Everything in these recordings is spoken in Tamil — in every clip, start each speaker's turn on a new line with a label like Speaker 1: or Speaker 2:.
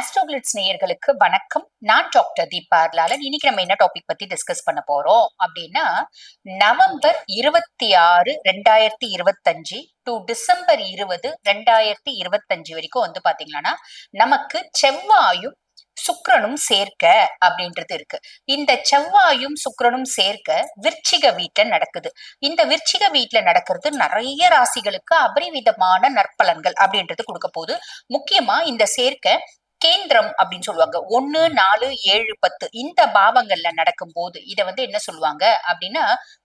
Speaker 1: ஆஸ்ட்ரோகிளிட்ஸ் நேயர்களுக்கு வணக்கம். நான் டாக்டர் தீபா அர்லாலன். இன்னைக்கு நம்ம என்ன டாபிக் பத்தி டிஸ்கஸ் பண்ண போறோம்? அப்படின்னா நவம்பர் இருபத்தி ஆறு ரெண்டாயிரத்தி இருபத்தஞ்சு டு டிசம்பர் இருபது ரெண்டாயிரத்தி இருபத்தஞ்சு வரைக்கும் வந்து பாத்தீங்கன்னா நமக்கு செவ்வாயும் சுக்கரனும் சேர்க்க அப்படின்றது இருக்கு. இந்த செவ்வாயும் சுக்கரனும் சேர்க்க விருச்சிக வீட்டுல நடக்குது. இந்த விருச்சிக வீட்டுல நடக்கிறது நிறைய ராசிகளுக்கு அபரிவிதமான நற்பலன்கள் அப்படின்றது கொடுக்க போகுது. முக்கியமா இந்த சேர்க்க கேந்திரம் அப்படின்னு சொல்லுவாங்க. ஒன்னு நாலு ஏழு பத்து. இந்த பாவங்கள்ல நடக்கும் போது இதை வந்து என்ன சொல்லுவாங்க அப்படின்னா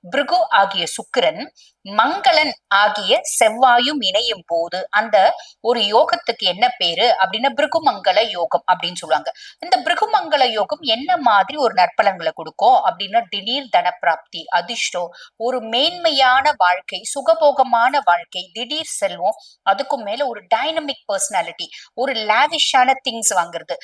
Speaker 1: பிருகு ஆகிய சுக்கிரன் மங்களன் ஆகிய செவ்வாயும் இணையும் போது அந்த ஒரு யோகத்துக்கு என்ன பேரு அப்படின்னா பிருகுமங்கல யோகம் அப்படின்னு சொல்லுவாங்க. இந்த பிருகுமங்கல யோகம் என்ன மாதிரி ஒரு நற்பலன்களை கொடுக்கும் அப்படின்னா திடீர் தனப்பிராப்தி அதிர்ஷ்டம் ஒரு மேன்மையான வாழ்க்கை சுகபோகமான வாழ்க்கை திடீர் செல்வம் அதுக்கும் மேல ஒரு டைனமிக் பர்சனாலிட்டி ஒரு லாவிஷான திங்ஸ் வாங்குறது.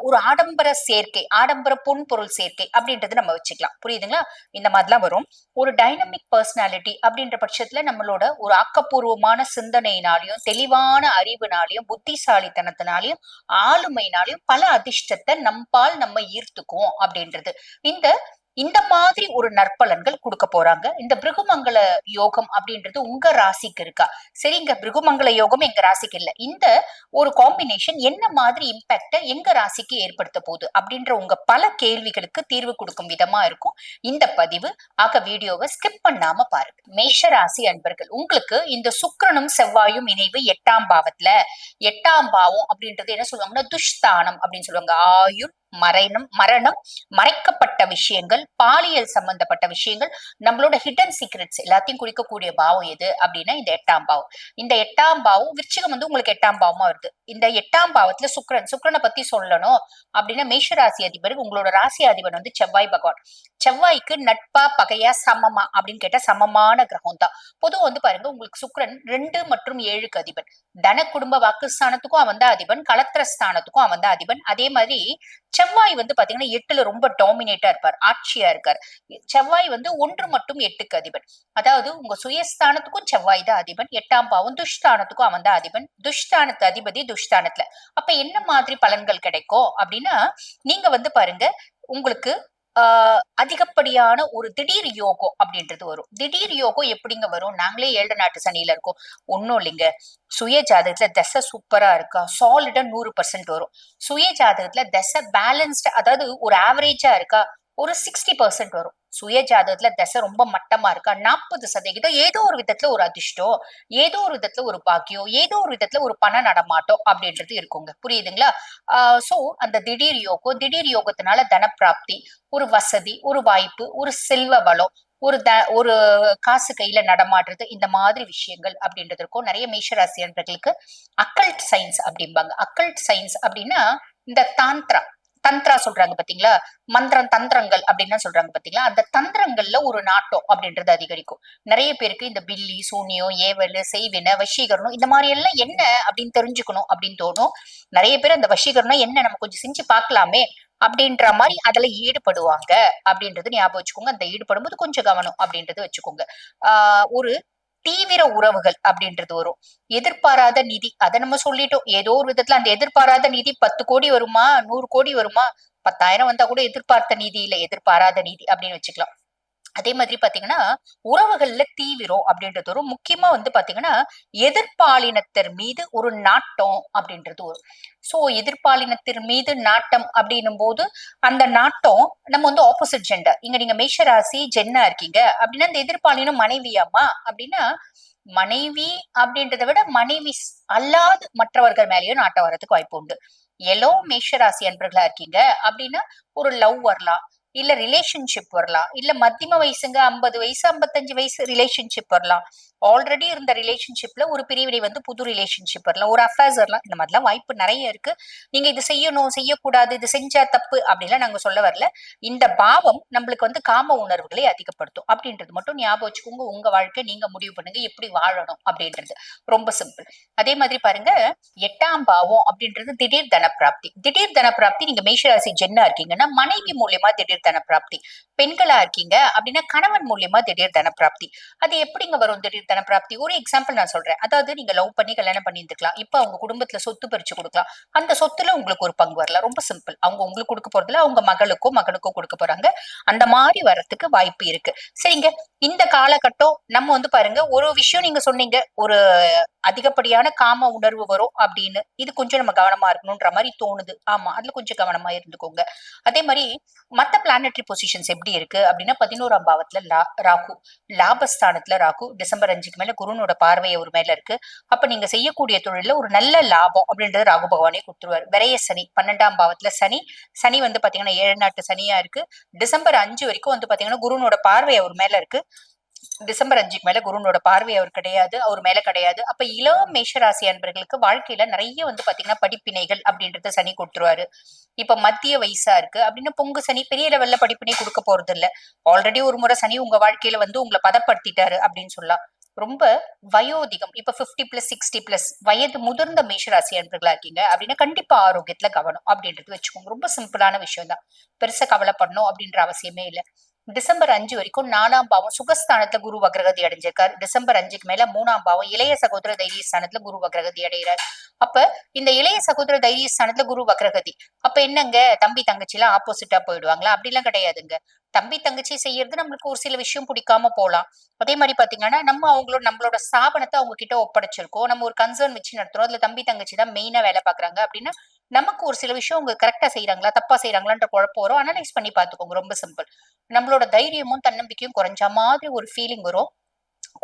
Speaker 1: ஒரு ஆடம்பர சேர்க்கை ஆடம்பர பொன் பொருள் சேர்க்கை அப்படின்றது நம்ம வச்சுக்கலாம். புரியுதுங்களா? இந்த மாதிரிலாம் வரும். ஒரு டைனமிக் பர்சனாலிட்டி அப்படின்ற பட்சத்துல நம்மளோட ஒரு ஆக்கப்பூர்வமான சிந்தனையினாலையும் தெளிவான அறிவுனாலையும் புத்திசாலித்தனத்தினாலையும் ஆளுமையினாலையும் பல அதிர்ஷ்டத்தை நம்பால் நம்ம ஈர்த்துக்குவோம் அப்படின்றது. இந்த இந்த மாதிரி ஒரு நற்பலன்கள் கொடுக்க போறாங்க. இந்த பிருகுமங்கல யோகம் அப்படின்றது உங்க ராசிக்கு இருக்கா? சரிங்க பிருகுமங்கல யோகம் எங்க ராசிக்கு இல்ல. இந்த ஒரு காம்பினேஷன் என்ன மாதிரி இம்பாக்ட எங்க ராசிக்கு ஏற்படுத்த போகுது அப்படின்ற உங்க பல கேள்விகளுக்கு தீர்வு கொடுக்கும் விதமா இருக்கும் இந்த பதிவு. ஆக வீடியோவை ஸ்கிப் பண்ணாம பாருங்க. மேஷ ராசி அன்பர்கள் உங்களுக்கு இந்த சுக்கரனும் செவ்வாயும் இணைவு எட்டாம் பாவத்துல. எட்டாம் பாவம் அப்படின்றது என்ன சொல்லுவாங்கன்னா துஷ்தானம் அப்படின்னு சொல்லுவாங்க. ஆயுள் மரணம் மரணம் மறைக்கப்பட்ட விஷயங்கள் பாலியல் சம்பந்தப்பட்ட விஷயங்கள் நம்மளோட ஹிடன் சீக்ரெட்ஸ் எல்லாத்தையும் குறிக்கக்கூடிய பாவம் எது அப்படின்னா இந்த எட்டாம் பாவம். இந்த எட்டாம் பாவம் விருச்சிகம் வந்து உங்களுக்கு எட்டாம் பாவமா வருது. இந்த எட்டாம் பாவத்துல சுக்கரன் சுக்கரனை பத்தி சொல்லணும் அப்படின்னா மேஷ ராசி அதிபர் உங்களோட ராசி அதிபர் வந்து செவ்வாய் பகவான். செவ்வாய்க்கு நட்பா பகையா சமமா அப்படின்னு கேட்டா சமமான கிரகம் தான் பொதுவாக வந்து பாருங்க உங்களுக்கு சுக்கரன் ரெண்டு மற்றும் ஏழுக்கு அதிபன். தன குடும்ப வாக்குஸ்தானத்துக்கும் அவன் தான் அதிபன் கலத்திரஸ்தானத்துக்கும் அவன் தான் அதிபன். அதே மாதிரி செவ்வாய் வந்து பாத்தீங்கன்னா எட்டுல ரொம்ப டாமினேட்டா இருப்பார் ஆட்சியா இருக்கார். செவ்வாய் வந்து ஒன்று மட்டும் எட்டுக்கு அதிபன். அதாவது உங்க சுயஸ்தானத்துக்கும் செவ்வாய் தான் அதிபன் எட்டாம் பாவம் துஷ்தானத்துக்கும் அவன் தான் அதிபன். துஷ்தானத்து அதிபதி துஷ்தானத்துல. அப்ப என்ன மாதிரி பலன்கள் கிடைக்கும் அப்படின்னா நீங்க வந்து பாருங்க உங்களுக்கு அதிகப்படியான ஒரு திடீர் யோகம் அப்படின்றது வரும். திடீர் யோகம் எப்படிங்க வரும்? நாங்களே ஏழு நாட்டு சனியில இருக்கோம். ஒன்றும் இல்லைங்க. சுய ஜாதகத்துல தசை சூப்பரா இருக்கா? சாலிடா நூறு பர்சன்ட் வரும். சுய ஜாதகத்துல தசை பேலன்ஸ்டு அதாவது ஒரு ஆவரேஜா இருக்கா? ஒரு சிக்ஸ்டி பர்சன்ட் வரும். சுய ஜாதகத்துல தசை ரொம்ப மட்டமா இருக்கா. நாற்பது சதவீதம் ஏதோ ஒரு விதத்துல ஒரு அதிர்ஷ்டம் ஏதோ ஒரு விதத்துல ஒரு பாக்கியம் ஏதோ ஒரு விதத்துல ஒரு பண நடமாட்டம் அப்படின்றது இருக்குங்க. புரியுதுங்களா? ஆஹ் சோ அந்த திடீர் யோகம் திடீர் யோகத்தினால தனப்பிராப்தி ஒரு வசதி ஒரு வாய்ப்பு ஒரு செல்வ வளம் ஒரு த ஒரு காசு கையில நடமாடுறது இந்த மாதிரி விஷயங்கள் அப்படின்றது இருக்கும். நிறைய மேஷராசியர்களுக்கு அக்கல்ட் சயின்ஸ் அப்படிம்பாங்க. அக்கல்ட் சயின்ஸ் அப்படின்னா இந்த தாந்திரா. தந்திரா சொல்றாங்க பாத்தீங்களா? மந்திரம் தந்திரங்கள் அப்படின்னு சொல்றாங்க பாத்தீங்களா? அந்த தந்திரங்கள்ல ஒரு நாட்டம் அப்படின்றது அதிகரிக்கும். நிறைய பேருக்கு இந்த பில்லி சூனியம் ஏவல் செய்வின வசீகரணம் இந்த மாதிரி எல்லாம் என்ன அப்படின்னு தெரிஞ்சுக்கணும் அப்படின்னு தோணும். நிறைய பேர் அந்த வசீகரணம் என்ன நம்ம கொஞ்சம் செஞ்சு பார்க்கலாமே அப்படின்ற மாதிரி அதுல ஈடுபடுவாங்க அப்படின்றது ஞாபகம் வச்சுக்கோங்க. அந்த ஈடுபடும் போது கொஞ்சம் கவனம் அப்படின்றது வச்சுக்கோங்க. ஆஹ் ஒரு தீவிர உறவுகள் அப்படின்றது வரும். எதிர்பாராத நிதி அதை நம்ம சொல்லிட்டோம். ஏதோ ஒரு விதத்துல அந்த எதிர்பாராத நிதி பத்து கோடி வருமா நூறு கோடி வருமா பத்தாயிரம் வந்தா கூட எதிர்பார்த்த நிதி இல்ல எதிர்பாராத நிதி அப்படின்னு வச்சுக்கலாம். அதே மாதிரி பாத்தீங்கன்னா உறவுகள்ல தீவிரம் அப்படின்றது வரும் முக்கியமா வந்து பாத்தீங்கன்னா எதிர்பாலினத்தர் மீது ஒரு நாட்டம் அப்படின்றது வரும் சோ எதிர்பாலினத்தின் மீது நாட்டம் அப்படின்னும் போது அந்த நாட்டம் நம்ம வந்து ஆப்போசிட் ஜெண்டர் இங்க நீங்க மேஷராசி ஜென்னா இருக்கீங்க. அப்படின்னா அந்த எதிர்பாலினம் மனைவியாமா அப்படின்னா மனைவி அப்படின்றத விட மனைவி அல்லாது மற்றவர்கள் மேலேயும் நாட்டம் வர்றதுக்கு வாய்ப்பு உண்டு. எலோ மேஷராசி அன்பர்களா இருக்கீங்க அப்படின்னா ஒரு லவ் வரலாம் இல்ல ரிலேஷன்ஷிப் வரலாம். இல்ல மத்தியம வயசுங்க ஐம்பது வயசு ஐம்பத்தஞ்சு வயசு ரிலேஷன்ஷிப் வரலாம். ஆல்ரெடி இருந்த ரிலேஷன்ஷிப்ல ஒரு பிரிவினை வந்து புது ரிலேஷன்ஷிப் வரலாம். ஒரு அஃபேர்ஸ் வரலாம். இந்த மாதிரிலாம் வாய்ப்பு நிறைய இருக்கு. நீங்க இது செய்யணும் செய்யக்கூடாது இது செஞ்சா தப்பு அப்படின்லாம் நாங்க சொல்ல வரல. இந்த பாவம் நம்மளுக்கு வந்து காம உணர்வுகளை அதிகப்படுத்தும். அப்படின்றது மட்டும் ஞாபகம் வச்சுக்கோங்க. உங்க வாழ்க்கை நீங்க முடிவு பண்ணுங்க. எப்படி வாழணும் அப்படின்றது. ரொம்ப சிம்பிள் அதே மாதிரி பாருங்க. எட்டாம் பாவம் அப்படின்றது திடீர் தன பிராப்தி திடீர் தன பிராப்தி நீங்க மேஷராசி ஜென்னா இருக்கீங்கன்னா மனைவி மூலியமா திடீர் தன பிராப்தி பெண்களா இருக்கீங்க அப்படின்னா கணவன் மூலியமா திடீர் தனப்பிராப்தி. அது எப்படிங்க வரும் திடீர் தன பிராப்தி ஒரு எக்ஸாம்பிள் நான் சொல்றேன். அதாவது நீங்க லவ் பண்ணி கல்யாணம் பண்ணி இருந்துக்கலாம் இப்ப அவங்க குடும்பத்துல சொத்து பறிச்சு கொடுக்கலாம். அந்த சொத்துல உங்களுக்கு ஒரு பங்கு வரலாம் ரொம்ப சிம்பிள் அவங்க உங்களுக்கு கொடுக்க போறதுல அவங்க மகளுக்கோ மகனுக்கோ கொடுக்க போறாங்க. அந்த மாதிரி வரத்துக்கு வாய்ப்பு இருக்கு. சரிங்க. இந்த காலகட்டம் நம்ம வந்து பாருங்க ஒரு விஷயம் நீங்க சொன்னீங்க. ஒரு அதிகப்படியான காம உணர்வு வரும் அப்படின்னு. இது கொஞ்சம் நம்ம கவனமா இருக்கணும்ன்ற மாதிரி தோணுது. ஆமா அதுல கொஞ்சம் கவனமா இருந்துக்கோங்க. அதே மாதிரி மத்த பிளானட்ரி பொசிஷன்ஸ் எப்படி இருக்கு அப்படின்னா பதினோராம் பாவத்துல லா ராகு லாபஸ்தானத்துல ராகு டிசம்பர் அஞ்சுக்கு மேல குருனோட பார்வை ஒரு மேல இருக்கு. அப்ப நீங்க செய்யக்கூடிய தொழில ஒரு நல்ல லாபம் அப்படின்றது ராகு பகவானே கொடுத்துருவாரு. விரைய சனி பன்னெண்டாம் பாவத்துல சனி சனி வந்து பாத்தீங்கன்னா ஏழு நாட்டு சனியா இருக்கு. டிசம்பர் அஞ்சு வரைக்கும் வந்து பாத்தீங்கன்னா குருனோட பார்வை அவர் மேல இருக்கு. டிசம்பர் அஞ்சுக்கு மேல குருனோட பார்வை அவர் கிடையாது அவர் மேல கிடையாது. அப்ப இளம் மேஷராசி அன்பர்களுக்கு வாழ்க்கையில நிறைய வந்து பாத்தீங்கன்னா படிப்பினைகள் அப்படின்றத சனி கொடுத்துருவாரு. இப்ப மத்திய வயசா இருக்கு. அப்படின்னு பொங்கு சனி பெரிய லெவல்ல படிப்பினை கொடுக்க போறது இல்ல ஆல்ரெடி ஒரு முறை சனி உங்க வாழ்க்கையில வந்து உங்களை பதப்படுத்திட்டாரு அப்படின்னு சொல்லலாம். ரொம்ப வயோதிகம். இப்ப பிப்டி பிளஸ் சிக்ஸ்டி பிளஸ் வயது முதிர்ந்த மேஷராசி அன்பர்களா இருக்கீங்க அப்படின்னா கண்டிப்பா ஆரோக்கியத்துல கவனம் அப்படின்றது வச்சுக்கோங்க. ரொம்ப சிம்பிளான விஷயம் தான் பெருசா கவலைப்படணும் அப்படின்ற அவசியமே இல்லை. டிசம்பர் அஞ்சு வரைக்கும் நாலாம் பாவம் சுகஸ்தானத்துல குரு வக்ரகதி அடைஞ்சிருக்காரு. டிசம்பர் அஞ்சுக்கு மேல மூணாம் பாவம் இளைய சகோதர தைரிய ஸ்தானத்துல குரு வக்ரகதி அடைகிறார். அப்ப இந்த இளைய சகோதர தைரிய ஸ்தானத்துல குரு வக்ரகதி. அப்ப என்னங்க? தம்பி தங்கச்சி எல்லாம் ஆப்போசிட்டா போயிடுவாங்களா? அப்படிலாம் கிடையாதுங்க. தம்பி தங்கச்சி செய்யறது நம்மளுக்கு ஒரு சில விஷயம் பிடிக்காம போலாம் அதே மாதிரி பாத்தீங்கன்னா நம்ம அவங்களோட நம்மளோட ஸ்தாபனத்தை அவங்க கிட்ட ஒப்படைச்சிருக்கோம். நம்ம ஒரு கன்சர்ன் வச்சு நடத்துறோம். அதுல தம்பி தங்கச்சி தான் மெயினா வேலை பாக்குறாங்க அப்படின்னா நமக்கு ஒரு சில விஷயம் அவங்க கரெக்டா செய்யறாங்களா தப்பா செய்யறாங்களான்ற குழப்பம் வரும். அனலைஸ் பண்ணி பாத்துக்கோங்க ரொம்ப சிம்பிள் நம்மளோட தைரியமும் தன்னம்பிக்கையும் குறைஞ்ச மாதிரி ஒரு ஃபீலிங் வரும்.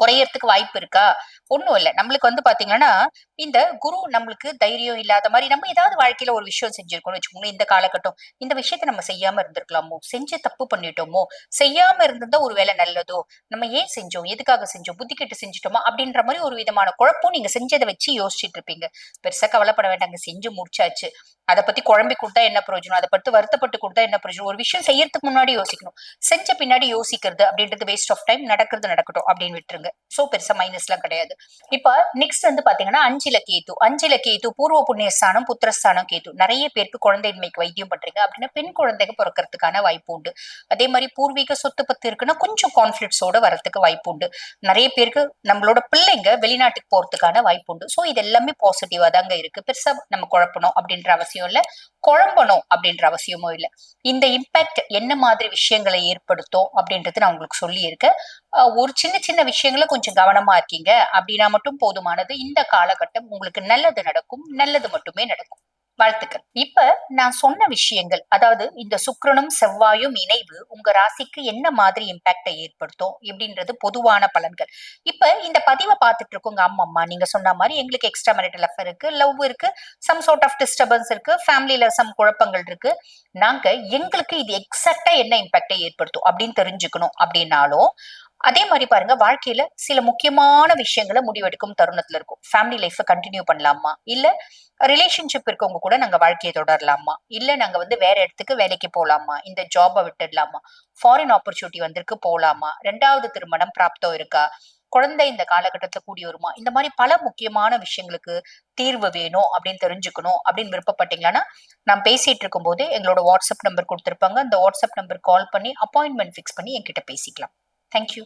Speaker 1: குறையறதுக்கு வாய்ப்பு இருக்கா? ஒண்ணும் இல்ல. நம்மளுக்கு வந்து பாத்தீங்கன்னா இந்த குரு நம்மளுக்கு தைரியம் இல்லாத மாதிரி நம்ம ஏதாவது வாழ்க்கையில ஒரு விஷயம் செஞ்சிருக்கோம்னு வச்சுக்கோங்களேன். இந்த காலகட்டம் இந்த விஷயத்த நம்ம செய்யாம இருந்திருக்கலாமோ? செஞ்சு தப்பு பண்ணிட்டோமோ? செய்யாம இருந்திருந்தா ஒரு வேலை நல்லதோ? நம்ம ஏன் செஞ்சோம்? எதுக்காக செஞ்சோம்? புத்தி கெட்டு செஞ்சுட்டோமா? அப்படின்ற மாதிரி ஒரு விதமான குழப்பம் நீங்க செஞ்சதை வச்சு யோசிச்சுட்டு இருப்பீங்க. பெருசா கவலைப்பட வேண்டாங்க. செஞ்சு முடிச்சாச்சு. அதை பத்தி குழம்பி கொடுத்தா என்ன பிரயோஜனம்? அதை பத்தி வருத்தப்பட்டு கொடுத்தா என்ன பிரயோஜனம்? ஒரு விஷயம் செய்யறதுக்கு முன்னாடி யோசிக்கணும். செஞ்ச பின்னாடி யோசிக்கிறது அப்படின்றது வேஸ்ட் ஆஃப் டைம் நடக்கிறது நடக்கட்டும் அப்படின்னு விட்டுருங்க. சோ பெருசா மைனஸ் எல்லாம் கிடையாது. இப்ப நெக்ஸ்ட் வந்து பாத்தீங்கன்னா அஞ்சில கேத்து அஞ்சில கேத்து பூர்வ புண்ணியஸ்தானம் புத்திரஸ்தானம் கேத்து நிறைய பேருக்கு குழந்தையின்மைக்கு வைத்தியம் பண்றீங்க. அப்படின்னா பெண் குழந்தைங்க பிறக்கிறதுக்கான வாய்ப்பு உண்டு. அதே மாதிரி பூர்வீக சொத்து பத்து இருக்குன்னா கொஞ்சம் கான்ஃபிளிக்ஸோட வரத்துக்கு வாய்ப்பு உண்டு. நிறைய பேருக்கு நம்மளோட பிள்ளைங்க வெளிநாட்டுக்கு போறதுக்கான வாய்ப்பு உண்டு. சோ இது எல்லாமே பாசிட்டிவா தாங்க இருக்கு. பெருசா நம்ம குழப்பணும் அப்படின்ற அவசியம் இல்ல. குழம்பணும் அப்படின்ற அவசியமும் இல்ல. இந்த இம்பாக்ட் என்ன மாதிரி விஷயங்களை ஏற்படுத்தும் அப்படின்றது நான் உங்களுக்கு சொல்லி இருக்கேன் ஒரு சின்ன சின்ன விஷயங்கள கொஞ்சம் கவனமா இருக்கீங்க. அப்படின்னா மட்டும் போதுமானது. இந்த காலகட்டம் உங்களுக்கு நல்லது நடக்கும். நல்லது மட்டுமே நடக்கும். வாழ்த்துக்கள். இப்ப நான் சொன்ன விஷயங்கள் அதாவது இந்த சுக்கரனும் செவ்வாயும் இணைவு உங்க ராசிக்கு என்ன மாதிரி இம்பாக்டை ஏற்படுத்தும் எப்படின்றது பொதுவான பலன்கள். இப்ப இந்த பதிவை பார்த்துட்டு இருக்கோங்க அம்மா நீங்க சொன்ன மாதிரி எங்களுக்கு எக்ஸ்ட்ரா மேரிட்டல் அஃபர் இருக்கு லவ் இருக்கு சம் சார்ட் ஆஃப் டிஸ்டர்பன்ஸ் இருக்கு ஃபேமிலியில சம் குழப்பங்கள் இருக்கு. நாங்க எங்களுக்கு இது எக்ஸாக்டா என்ன இம்பாக்டை ஏற்படுத்தும் அப்படின்னு தெரிஞ்சுக்கணும் அப்படின்னாலும் அதே மாதிரி பாருங்க வாழ்க்கையில சில முக்கியமான விஷயங்களை முடிவெடுக்கும் தருணத்துல இருக்கும். ஃபேமிலி லைஃப்பை கண்டினியூ பண்ணலாமா? இல்ல ரிலேஷன்ஷிப் இருக்கவங்க கூட நாங்க வாழ்க்கையை தொடரலாமா? இல்ல நாங்க வந்து வேற இடத்துக்கு வேலைக்கு போலாமா? இந்த ஜாபை விட்டுடலாமா? ஃபாரின் ஆப்பர்ச்சுனிட்டி வந்திருக்கு போலாமா? ரெண்டாவது திருமணம் பிராப்தம் இருக்கா? குழந்தை இந்த காலகட்டத்துல கூடி வருமா? இந்த மாதிரி பல முக்கியமான விஷயங்களுக்கு தீர்வு வேணும் அப்படின்னு தெரிஞ்சுக்கணும் அப்படின்னு விருப்பப்பட்டீங்கன்னா நான் பேசிட்டு இருக்கும் போது எங்களோட வாட்ஸ்அப் நம்பர் கொடுத்துருப்பாங்க. அந்த வாட்ஸ்அப் நம்பர் கால் பண்ணி அப்பாயின்மெண்ட் ஃபிக்ஸ் பண்ணி என்கிட்ட பேசிக்கலாம். தேங்க்யூ